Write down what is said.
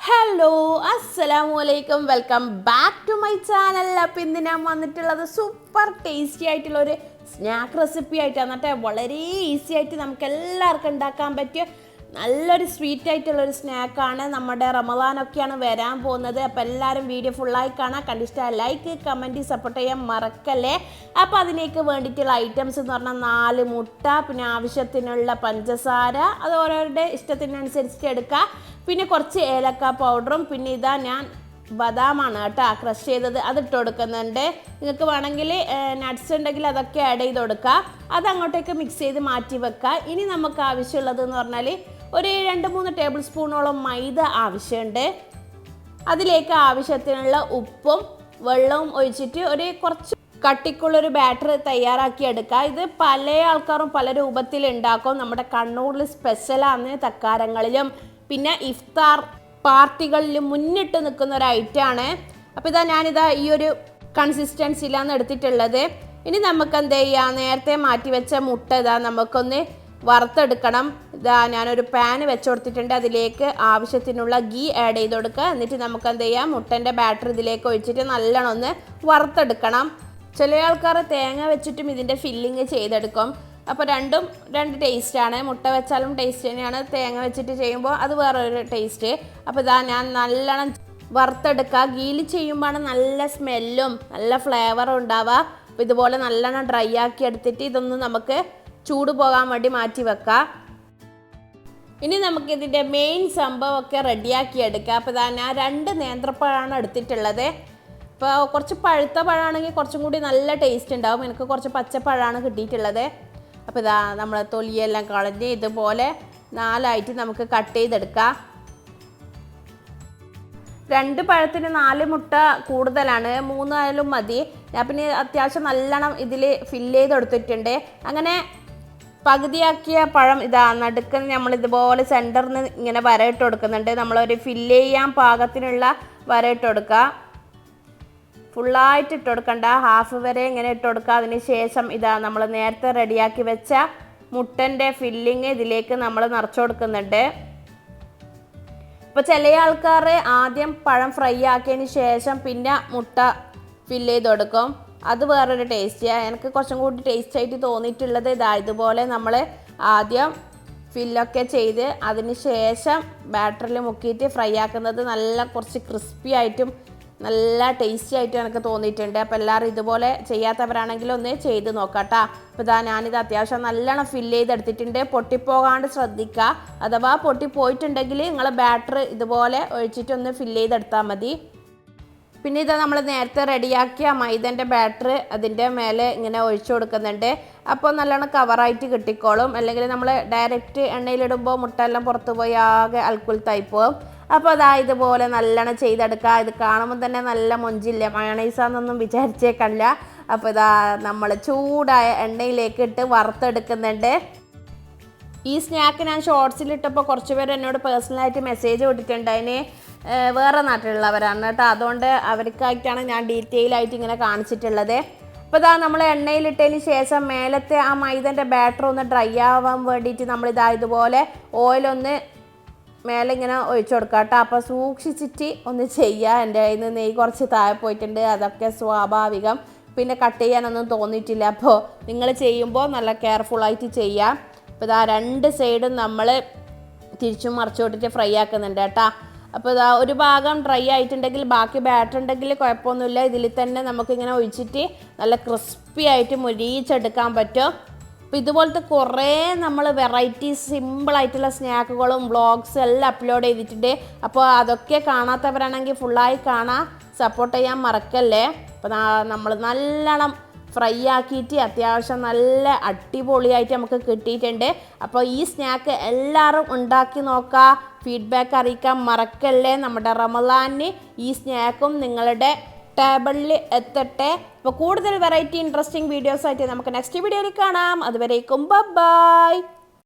Hello അസ്സലാമു അലൈക്കും welcome back to my channel അപ്പം ഇന്ന് ഞാൻ വന്നിട്ടുള്ളത് സൂപ്പർ ടേസ്റ്റി ആയിട്ടുള്ള ഒരു സ്നാക്ക് റെസിപ്പി ആയിട്ടാണ്. എന്നിട്ട് വളരെ ഈസി ആയിട്ട് നമുക്ക് എല്ലാവർക്കും ഉണ്ടാക്കാൻ പറ്റിയ നല്ലൊരു സ്വീറ്റ് ആയിട്ടുള്ള ഒരു സ്നാക്കാണ് നമ്മുടെ റമദാനൊക്കെയാണ് വരാൻ പോകുന്നത്. അപ്പോൾ എല്ലാവരും വീഡിയോ ഫുള്ളായി കാണാം. കണ്ടിഷ്ട ലൈക്ക് കമന്റ് സപ്പോർട്ട് ചെയ്യാൻ മറക്കല്ലേ. അപ്പോൾ അതിനേക്ക് വേണ്ടിയിട്ടുള്ള ഐറ്റംസ് എന്ന് പറഞ്ഞാൽ നാല് മുട്ട പിന്നെ ആവശ്യത്തിനുള്ള പഞ്ചസാര അത് ഓരോരുടെ ഇഷ്ടത്തിനനുസരിച്ചിട്ട് എടുക്കുക പിന്നെ കുറച്ച് ഏലക്ക പൗഡറും പിന്നെ ഇതാ ഞാൻ ബദാമാണ് കേട്ടോ ക്രഷ് ചെയ്തത്. അത് ഇട്ട് കൊടുക്കുന്നുണ്ട്. നിങ്ങൾക്ക് വേണമെങ്കിൽ നട്ട്സ് ഉണ്ടെങ്കിൽ അതൊക്കെ ആഡ് ചെയ്ത് കൊടുക്കുക അത് അങ്ങോട്ടേക്ക് മിക്സ് ചെയ്ത് മാറ്റി വെക്കുക ഇനി നമുക്ക് ആവശ്യമുള്ളതെന്ന് പറഞ്ഞാൽ ഒരു രണ്ട് മൂന്ന് ടേബിൾ സ്പൂണോളം മൈദ ആവശ്യമുണ്ട്. അതിലേക്ക് ആവശ്യത്തിനുള്ള ഉപ്പും വെള്ളവും ഒഴിച്ചിട്ട് ഒരു കുറച്ച് കട്ടിക്കുള്ളൊരു ബാറ്റർ തയ്യാറാക്കി എടുക്കുക. ഇത് പല ആൾക്കാരും പല രൂപത്തിൽ ഉണ്ടാക്കും. നമ്മുടെ കണ്ണൂരിൽ സ്പെഷ്യലാണ് തക്കാരങ്ങളിലും. പിന്നെ ഇഫ്താർ പാർട്ടികളിലും മുന്നിട്ട് നിൽക്കുന്ന ഒരു ഐറ്റമാണ് അപ്പോൾ ഇതാ ഞാനിതാ ഈ ഒരു കൺസിസ്റ്റൻസിയിലാണ് എടുത്തിട്ടുള്ളത്. ഇനി നമുക്ക് എന്ത് ചെയ്യാം നേരത്തെ മാറ്റി വെച്ച മുട്ട ഇതാ നമുക്കൊന്ന് വറുത്തെടുക്കണം. ഇതാ ഞാനൊരു പാൻ വെച്ച് കൊടുത്തിട്ടുണ്ട് അതിലേക്ക് ആവശ്യത്തിനുള്ള ഗീ ആഡ് ചെയ്ത് കൊടുക്കുക എന്നിട്ട് നമുക്ക് എന്ത് ചെയ്യാം? മുട്ടന്റെ ബാറ്റർ ഇതിലേക്ക് ഒഴിച്ചിട്ട് നല്ലോണം ഒന്ന് വറുത്തെടുക്കണം. ചില ആൾക്കാർ തേങ്ങ വെച്ചിട്ടും ഇതിന്റെ ഫില്ലിങ് ചെയ്തെടുക്കും. അപ്പോൾ രണ്ടും രണ്ട് ടേസ്റ്റാണ് മുട്ട വെച്ചാലും ടേസ്റ്റ് തന്നെയാണ്. തേങ്ങ വെച്ചിട്ട് ചെയ്യുമ്പോൾ അത് വേറൊരു ടേസ്റ്റ് അപ്പോൾ ഇതാ ഞാൻ നല്ലോണം വറുത്തെടുക്കുക. ഗീൽ ചെയ്യുമ്പോൾ നല്ല സ്മെല്ലും നല്ല ഫ്ലേവറും ഉണ്ടാവുക. അപ്പോൾ ഇതുപോലെ നല്ലോണം ഡ്രൈ ആക്കി എടുത്തിട്ട് ഇതൊന്ന് നമുക്ക് ചൂട് പോകാൻ വേണ്ടി മാറ്റി വെക്കാം. ഇനി നമുക്ക് ഇതിന്റെ മെയിൻ സംഭവമൊക്കെ റെഡിയാക്കി എടുക്കാം. അപ്പോൾ ഇതാ ഞാൻ രണ്ട് നേന്ത്രപ്പഴമാണ് എടുത്തിട്ടുള്ളത്. ഇപ്പോൾ കുറച്ച് പഴുത്ത പഴമാണെങ്കിൽ കുറച്ചും കൂടി നല്ല ടേസ്റ്റ് ഉണ്ടാവും. എനിക്ക് കുറച്ച് പച്ചപ്പഴമാണ് കിട്ടിയിട്ടുള്ളത്. അപ്പോൾ ഇതാ നമ്മൾ തൊലിയെല്ലാം കളഞ്ഞ് ഇതുപോലെ നാലായിട്ട് നമുക്ക് കട്ട് ചെയ്തെടുക്കാം. രണ്ട് പഴത്തിന് നാല് മുട്ട കൂടുതലാണ്. മൂന്നായാലും മതി. ഞാൻ പിന്നെ അത്യാവശ്യം നല്ലോണം ഇതിൽ ഫില്ല് ചെയ്ത് കൊടുത്തിട്ടുണ്ട് അങ്ങനെ പകുതിയാക്കിയ പഴം ഇതാ നടുക്ക് നമ്മൾ ഇതുപോലെ സെന്ററിൽ നിന്ന് ഇങ്ങനെ വരയിട്ട് കൊടുക്കുന്നുണ്ട്. നമ്മളൊരു ഫില്ല് ചെയ്യാൻ പാകത്തിനുള്ള വരയിട്ട് കൊടുക്കുക ഫുള്ളായിട്ട് ഇട്ട് കൊടുക്കണ്ട. ഹാഫ് വരെ ഇങ്ങനെ ഇട്ട് കൊടുക്കുക അതിന് ശേഷം ഇതാ നമ്മൾ നേരത്തെ റെഡിയാക്കി വെച്ച മുട്ടന്റെ ഫില്ലിങ് ഇതിലേക്ക് നമ്മൾ നിറച്ചു കൊടുക്കുന്നുണ്ട്. ഇപ്പോൾ ചില ആൾക്കാർ ആദ്യം പഴം ഫ്രൈ ആക്കിയതിന് ശേഷം പിന്നെ മുട്ട ഫില്ല് ചെയ്ത് കൊടുക്കും. അത് വേറൊരു ടേസ്റ്റിയാണ് എനിക്ക് കുറച്ചും കൂടി ടേസ്റ്റ് ആയിട്ട് തോന്നിയിട്ടുള്ളത് ഇതാ ഇതുപോലെ നമ്മൾ ആദ്യം ഫില്ലൊക്കെ ചെയ്ത് അതിന് ശേഷം ബാറ്ററിൽ മുക്കിയിട്ട് ഫ്രൈ ആക്കുന്നത് നല്ല കുറച്ച് ക്രിസ്പി ആയിട്ടും നല്ല ടേസ്റ്റി ആയിട്ടും എനിക്ക് തോന്നിയിട്ടുണ്ട്. അപ്പോൾ എല്ലാവരും ഇതുപോലെ ചെയ്യാത്തവരാണെങ്കിൽ ഒന്ന് ചെയ്ത് നോക്കാട്ടാ. അപ്പോൾ ഇതാ ഞാനിത് അത്യാവശ്യം നല്ലോണം ഫില്ല് ചെയ്തെടുത്തിട്ടുണ്ട്. പൊട്ടിപ്പോകാണ്ട് ശ്രദ്ധിക്കുക. അഥവാ പൊട്ടിപ്പോയിട്ടുണ്ടെങ്കിൽ നിങ്ങൾ ബാറ്റർ ഇതുപോലെ ഒഴിച്ചിട്ടൊന്ന് ഫില്ല് ചെയ്തെടുത്താൽ മതി. പിന്നെ ഇത് നമ്മൾ നേരത്തെ റെഡിയാക്കിയ മൈദന്റെ ബാറ്റർ അതിന്റെ മേലെ ഇങ്ങനെ ഒഴിച്ചു കൊടുക്കുന്നുണ്ട്. അപ്പോൾ നല്ലോണം കവറായിട്ട് കിട്ടിക്കോളും. അല്ലെങ്കിൽ നമ്മൾ ഡയറക്റ്റ് എണ്ണയിലിടുമ്പോൾ മുട്ടെല്ലാം പുറത്ത് പോയി ആകെ അൽക്കുലത്തായി പോകും അപ്പോൾ അതാ ഇതുപോലെ നല്ലോണം ചെയ്തെടുക്കുക ഇത് കാണുമ്പോൾ തന്നെ നല്ല മൊഞ്ചില്ല? മയണൈസാന്നൊന്നും വിചാരിച്ചേക്കല്ല അപ്പോൾ ഇതാ നമ്മൾ ചൂടായ എണ്ണയിലേക്ക് ഇട്ട് വറുത്തെടുക്കുന്നുണ്ട്. ഈ സ്നാക്ക് ഞാൻ ഷോർട്സിലിട്ടപ്പോൾ കുറച്ച് പേര് എന്നോട് പേഴ്സണലായിട്ട് മെസ്സേജ് വിട്ടിട്ടുണ്ട്. അതിന് വേറെ നാട്ടിലുള്ളവരാണ് കേട്ടോ. അതുകൊണ്ട് അവർക്കായിട്ടാണ് ഞാൻ ഡീറ്റെയിൽ ആയിട്ട് ഇങ്ങനെ കാണിച്ചിട്ടുള്ളത്. അപ്പോൾ ഇതാ നമ്മൾ എണ്ണയിലിട്ടതിന് ശേഷം മേലത്തെ ആ മൈദന്റെ ബാറ്റർ ഒന്ന് ഡ്രൈ ആവാൻ വേണ്ടിയിട്ട് നമ്മൾ ഇതാ ഇതുപോലെ ഓയിലൊന്ന് മേലെ ഇങ്ങനെ ഒഴിച്ചു കൊടുക്കുക കേട്ടോ. അപ്പോൾ സൂക്ഷിച്ചിട്ട് ഒന്ന് ചെയ്യുക എന്റെ കയ്യിൽ നിന്ന് നെയ്യ് കുറച്ച് താഴെ പോയിട്ടുണ്ട്. അതൊക്കെ സ്വാഭാവികം. പിന്നെ കട്ട് ചെയ്യാനൊന്നും തോന്നിയിട്ടില്ല. അപ്പോൾ നിങ്ങൾ ചെയ്യുമ്പോൾ നല്ല കെയർഫുള്ളായിട്ട് ചെയ്യാം. അപ്പോൾ ഇതാ രണ്ട് സൈഡും നമ്മൾ തിരിച്ചും മറിച്ചു വിട്ടിട്ട് ഫ്രൈ ആക്കുന്നുണ്ട് കേട്ടോ. അപ്പോൾ ഇതാ ഒരു ഭാഗം ഡ്രൈ ആയിട്ടുണ്ടെങ്കിൽ ബാക്കി ബാറ്റർ ഉണ്ടെങ്കിൽ കുഴപ്പമൊന്നുമില്ല. ഇതിൽ തന്നെ നമുക്കിങ്ങനെ ഒഴിച്ചിട്ട് നല്ല ക്രിസ്പി ആയിട്ട് മുരിച്ചെടുക്കാൻ പറ്റും. അപ്പോൾ ഇതുപോലത്തെ കുറേ നമ്മൾ വെറൈറ്റി സിമ്പിളായിട്ടുള്ള സ്നാക്കുകളും വ്ളോഗ്സ് എല്ലാം അപ്ലോഡ് ചെയ്തിട്ടുണ്ട്. അപ്പോൾ അതൊക്കെ കാണാത്തവരാണെങ്കിൽ ഫുള്ളായി കാണാൻ സപ്പോർട്ട് ചെയ്യാൻ മറക്കല്ലേ? അപ്പോൾ നമ്മൾ നല്ലോണം ഫ്രൈ ആക്കിയിട്ട് അത്യാവശ്യം നല്ല അടിപൊളിയായിട്ട് നമുക്ക് കിട്ടിയിട്ടുണ്ട്. അപ്പോൾ ഈ സ്നാക്ക് എല്ലാവരും ഉണ്ടാക്കി നോക്കുക ഫീഡ്ബാക്ക് അറിയിക്കാൻ മറക്കല്ലേ നമ്മുടെ റമലാന് ഈ സ്നാക്കും നിങ്ങളുടെ ടേബിളിൽ എത്തട്ടെ. അപ്പോൾ കൂടുതൽ വെറൈറ്റി ഇൻട്രസ്റ്റിംഗ് വീഡിയോസ് ആയിട്ട് നമുക്ക് നെക്സ്റ്റ് വീഡിയോയിൽ കാണാം. അതുവരേക്കും ബൈ